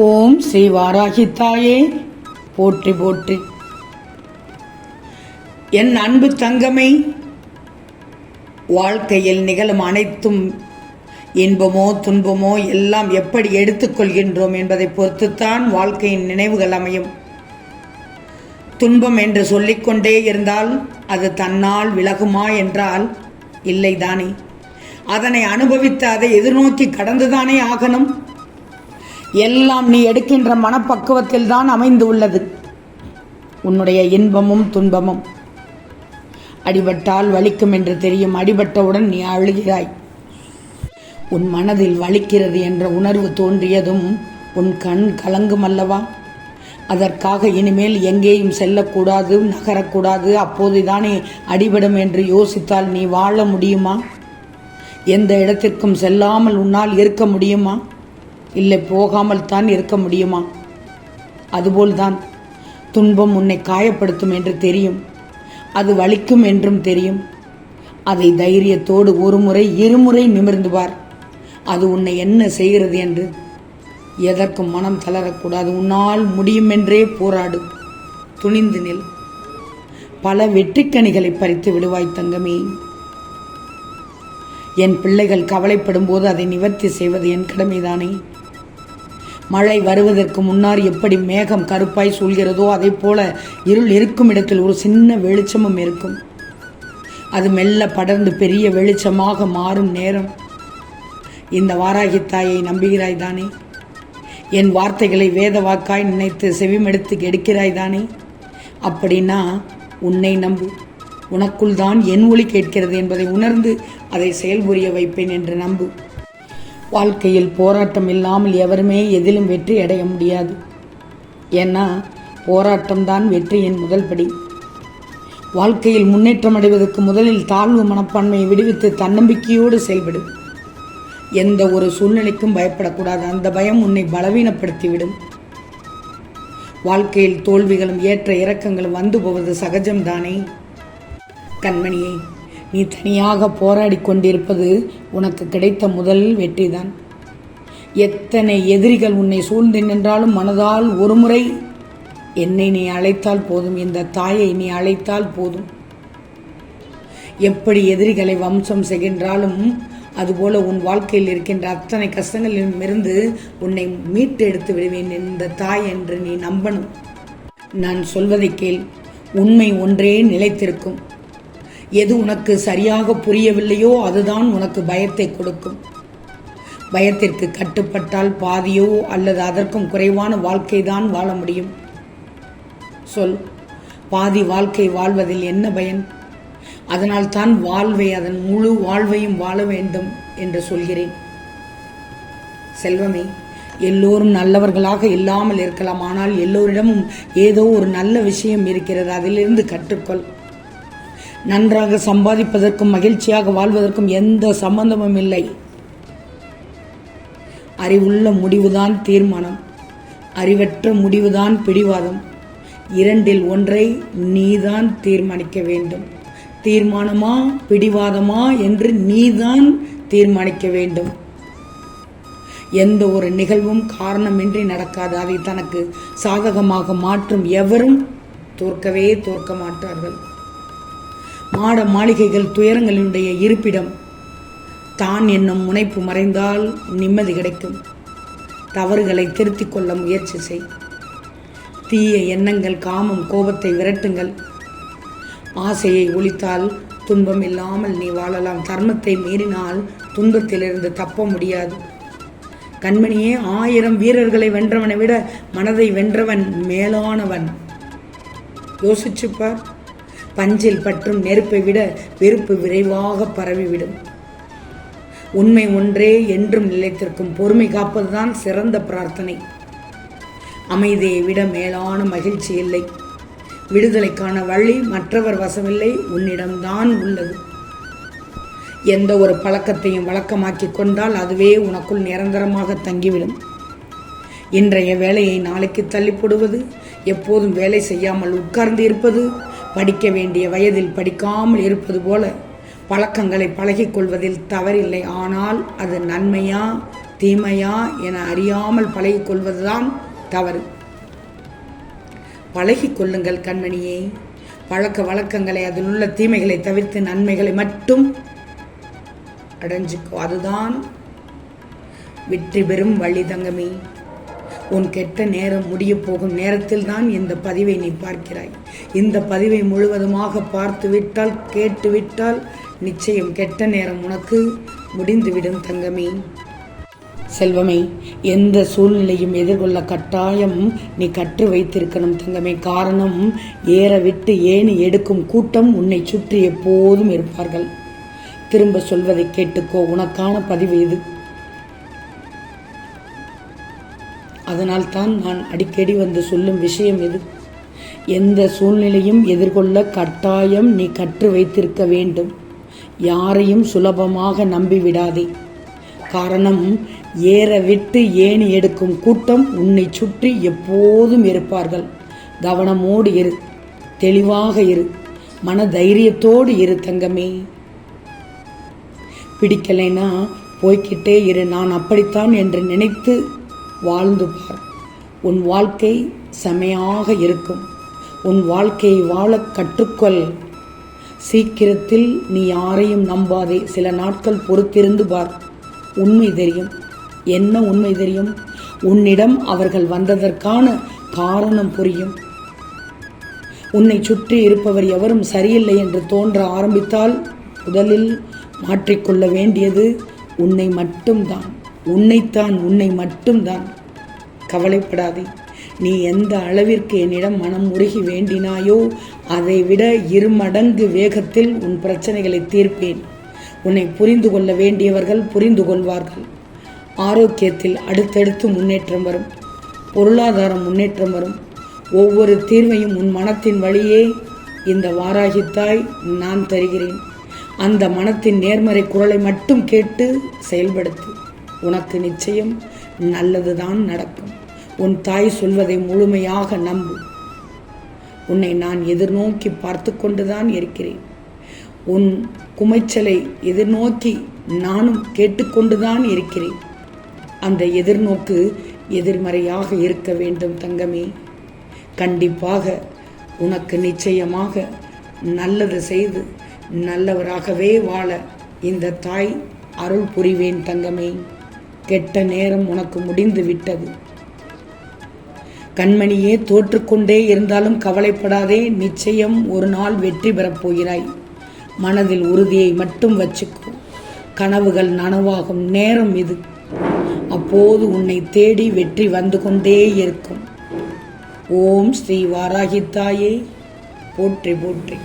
ஓம் ஸ்ரீ வாராகித்தாயே போற்றி போற்றி. என் அன்பு தங்கமே வாழ்க்கையில் நிகழும் அனைத்தும் இன்பமோ துன்பமோ எல்லாம் எப்படி எடுத்துக்கொள்கின்றோம் என்பதை பொறுத்துத்தான் வாழ்க்கையின் நினைவுகள் அமையும். துன்பம் என்று சொல்லிக்கொண்டே இருந்தால் அது தன்னால் விலகுமா என்றால் இல்லைதானே அதனை அனுபவித்து அதை எதிர்நோக்கி கடந்துதானே ஆகணும். எல்லாம் நீ எடுக்கின்ற மனப்பக்குவத்தில் தான் அமைந்து உள்ளது. உன்னுடைய இன்பமும் துன்பமும். அடிபட்டால் வலிக்கும் என்று தெரியும். அடிபட்டவுடன் நீ அழுகிறாய். உன் மனதில் வலிக்கிறது என்ற உணர்வு தோன்றியதும் உன் கண் கலங்கும் அல்லவா? அதற்காக இனிமேல் எங்கேயும் செல்லக்கூடாது நகரக்கூடாது. அப்போதுதானே அடிபடும் என்று யோசித்தால் நீ வாழ முடியுமா? எந்த இடத்திற்கும் செல்லாமல் உன்னால் இருக்க முடியுமா? இல்லை போகாமல் தான் இருக்க முடியுமா? அதுபோல்தான். துன்பம் உன்னை காயப்படுத்தும் என்று தெரியும். அது வலிக்கும் என்றும் தெரியும். அதை தைரியத்தோடு ஒரு முறை இருமுறை நிமிர்ந்து பார். அது உன்னை என்ன செய்கிறது என்று. எதற்கும் மனம் தளரக்கூடாது. உன்னால் முடியும் என்றே போராடு. துணிந்து நில். பல வெற்றிக்கனிகளை பறித்து விடுவாய் தங்கமே. என் பிள்ளைகள் கவலைப்படும் போது அதை நிவர்த்தி செய்வது என் கடமைதானே. மழை வருவதற்கு முன்னால் எப்படி மேகம் கருப்பாய் சூழ்கிறதோ அதே போல இருள் இருக்கும் இடத்தில் ஒரு சின்ன வெளிச்சமும் இருக்கும். அது மெல்ல படர்ந்து பெரிய வெளிச்சமாக மாறும் நேரம். இந்த வாராகி தாயை நம்புகிறாய் தானே? என் வார்த்தைகளை வேத வாக்காய் நினைத்து செவிமெடுத்து எடுக்கிறாய் தானே? அப்படின்னா உன்னை நம்பு. உனக்குள் தான் என் ஒளி கேட்கிறது என்பதை உணர்ந்து அதை செயல்புரிய வைப்பேன் என்று நம்பு. வாழ்க்கையில் போராட்டம் இல்லாமல் எவருமே எதிலும் வெற்றி அடைய முடியாது. ஏன்னா போராட்டம்தான் வெற்றியின் முதல் படி. வாழ்க்கையில் முன்னேற்றம் அடைவதற்கு முதலில் தாழ்வு மனப்பான்மையை விடுவித்து தன்னம்பிக்கையோடு செயல்படும் எந்த ஒரு சூழ்நிலைக்கும் பயப்படக்கூடாது. அந்த பயம் உன்னை பலவீனப்படுத்திவிடும். வாழ்க்கையில் தோல்விகளும் ஏற்ற இறக்கங்களும் வந்து போவது சகஜம்தானே? கண்மணியே நீ தனியாக போராடி கொண்டிருப்பது உனக்கு கிடைத்த முதல் வெற்றிதான். எத்தனை எதிரிகள் உன்னை சூழ்ந்து நின்றாலும் மனதால் ஒருமுறை என்னை நீ அழைத்தால் போதும் இந்த தாயை நீ அழைத்தால் போதும். எப்படி எதிரிகளை வம்சம் செய்கின்றாலும் அதுபோல உன் வாழ்க்கையில் இருக்கின்ற அத்தனை கஷ்டங்களிலும் இருந்து உன்னை மீட்டு எடுத்து விடுவேன் இந்த தாய் என்று நீ நம்பணும். நான் சொல்வதை கேள் உண்மை ஒன்றே நிலைத்திருக்கும். எது உனக்கு சரியாக புரியவில்லையோ அதுதான் உனக்கு பயத்தை கொடுக்கும். பயத்திற்கு கட்டுப்பட்டால் பாதியோ அல்லது அதற்கும் குறைவான வாழ்க்கை தான் வாழ முடியும். சொல் பாதி வாழ்க்கை வாழ்வதில் என்ன பயன்? அதனால் தான் வாழ்வை அதன் முழு வாழ்வையும் வாழ வேண்டும் என்று சொல்கிறேன். செல்வமே எல்லோரும் நல்லவர்களாக இல்லாமல் இருக்கலாம் ஆனால் எல்லோரிடமும் ஏதோ ஒரு நல்ல விஷயம் இருக்கிறது அதிலிருந்து கற்றுக்கொள். நன்றாக சம்பாதிப்பதற்கும் மகிழ்ச்சியாக வாழ்வதற்கும் எந்த சம்பந்தமும் இல்லை. அறிவுள்ள முடிவுதான் தீர்மானம். அறிவற்ற முடிவுதான் பிடிவாதம். இரண்டில் ஒன்றை நீதான் தீர்மானிக்க வேண்டும். தீர்மானமா பிடிவாதமா என்று நீதான் தீர்மானிக்க வேண்டும். எந்த ஒரு நிகழ்வும் காரணமின்றி நடக்காது. அதை தனக்கு சாதகமாக மாற்றும் எவரும் தோற்கவே தோற்க மாட்டார்கள். மாட மாளிகைகள் துயரங்களினுடைய இருப்பிடம். தான் என்னும் முனைப்பு மறைந்தால் நிம்மதி கிடைக்கும். தவறுகளை திருத்திக் கொள்ள முயற்சி செய். தீய எண்ணங்கள் காமம் கோபத்தை விரட்டுங்கள். ஆசையை ஒழித்தால் துன்பம் இல்லாமல் நீ வாழலாம். தர்மத்தை மீறினால் துன்பத்திலிருந்து தப்ப முடியாது. கண்மணியே ஆயிரம் வீரர்களை வென்றவனை விட மனதை வென்றவன் மேலானவன். யோசிச்சுப்பார் பஞ்சில் பற்றும் நெருப்பை விட வெறுப்பு விரைவாக பரவிவிடும். உண்மை ஒன்றே என்றும் நிலைத்திருக்கும் பொறுமை காப்பதுதான் சிறந்த பிரார்த்தனை. அமைதியை விட மேலான மகிழ்ச்சி இல்லை. விடுதலைக்கான வழி மற்றவர் வசமில்லை உன்னிடம்தான் உள்ளது. எந்த ஒரு பழக்கத்தையும் வழக்கமாக்கி கொண்டால் அதுவே உனக்குள் நிரந்தரமாக தங்கிவிடும். இன்றைய வேலையை நாளைக்கு தள்ளி போடுவது எப்போதும் வேலை செய்யாமல் உட்கார்ந்து இருப்பது படிக்க வேண்டிய வயதில் படிக்காமல் இருப்பது போல பழக்கங்களை பழகிக்கொள்வதில் தவறில்லை. ஆனால் அது நன்மையா தீமையா என அறியாமல் பழகிக்கொள்வதுதான் தவறு. பழகிக்கொள்ளுங்கள் கண்மணியே. பழக்க வழக்கங்களை அதில் உள்ள தீமைகளை தவிர்த்து நன்மைகளை மட்டும் அடைஞ்சுக்கோ. அதுதான் வெற்றி பெறும் வழி தங்கமே. உன் கெட்ட நேரம் முடிய போகும் நேரத்தில் தான் இந்த பதிவை நீ பார்க்கிறாய். இந்த பதிவை முழுவதுமாக பார்த்து விட்டால் கேட்டுவிட்டால் நிச்சயம் கெட்ட நேரம் உனக்கு முடிந்துவிடும் தங்கமே. செல்வமே எந்த சூழ்நிலையும் எதிர்கொள்ள கட்டாயம் நீ கற்று வைத்திருக்கணும் தங்கமே. காரணம் ஏற விட்டு ஏணி எடுக்கும் கூட்டம் உன்னை சுற்றி எப்போதும் இருப்பார்கள். திரும்ப சொல்வதை கேட்டுக்கோ. உனக்கான பதிவு இது. அதனால் தான் நான் அடிக்கடி வந்து சொல்லும் விஷயம் இது. எந்த சூழ்நிலையும் எதிர்கொள்ள கட்டாயம் நீ கற்று வைத்திருக்க வேண்டும். யாரையும் சுலபமாக நம்பிவிடாதே. காரணம் ஏற விட்டு ஏணி எடுக்கும் கூட்டம் உன்னை சுற்றி எப்போதும் இருப்பார்கள். கவனமோடு இரு. தெளிவாக இரு. மன தைரியத்தோடு இரு தங்கமே. பிடிக்கலைன்னா போய்க்கிட்டே இரு. நான் அப்படித்தான் என்று நினைத்து வாழ்ந்து பார். உன் வாழ்க்கை செமையாக இருக்கும். உன் வாழ்க்கையை வாழ கற்றுக்கொள். சீக்கிரத்தில் நீ யாரையும் நம்பாதே. சில நாட்கள் பொறுத்திருந்து பார். உண்மை தெரியும். என்ன உண்மை தெரியும்? உன்னிடம் அவர்கள் வந்ததற்கான காரணம் புரியும். உன்னை சுற்றி இருப்பவர் எவரும் சரியில்லை என்று தோன்ற ஆரம்பித்தால் முதலில் மாற்றிக்கொள்ள வேண்டியது உன்னை மட்டும்தான். உன்னைத்தான் உன்னை மட்டும்தான். கவலைப்படாதே. நீ எந்த அளவிற்கு என்னிடம் மனம் உருகி வேண்டினாயோ அதை விட இருமடங்கு வேகத்தில் உன் பிரச்சனைகளை தீர்ப்பேன். உன்னை புரிந்து கொள்ள வேண்டியவர்கள் புரிந்து கொள்வார்கள். ஆரோக்கியத்தில் அடுத்தடுத்து முன்னேற்றம் வரும். பொருளாதாரம் முன்னேற்றம் வரும். ஒவ்வொரு தீர்வையும் உன் மனத்தின் வழியே இந்த வாராகித்தாய் நான் தருகிறேன். அந்த மனத்தின் நேர்மறை குரலை மட்டும் கேட்டு செயல்படுத்து. உனக்கு நிச்சயம் நல்லதுதான் நடக்கும். உன் தாய் சொல்வதை முழுமையாக நம்பு. உன்னை நான் எதிர்நோக்கி பார்த்து கொண்டுதான் இருக்கிறேன். உன் குமைச்சலை எதிர்நோக்கி நானும் கேட்டுக்கொண்டுதான் இருக்கிறேன். அந்த எதிர்நோக்கு எதிர்மறையாக இருக்க வேண்டும் தங்கமே. கண்டிப்பாக உனக்கு நிச்சயமாக நல்லது செய்து நல்லவராகவே வாழ இந்த தாய் அருள் புரிவேன் தங்கமே. கெட்ட நேரம் உனக்கு முடிந்து விட்டது. கண்மணியே தோற்றுக்கொண்டே இருந்தாலும் கவலைப்படாதே நிச்சயம் ஒரு நாள் வெற்றி பெறப்போகிறாய். மனதில் உறுதியை மட்டும் வச்சுக்கோ. கனவுகள் நனவாகும் நேரம் இது. அப்போது உன்னை தேடி வெற்றி வந்து கொண்டே இருக்கும். ஓம் ஸ்ரீ வாராகித்தாயே. போற்றி போற்றி.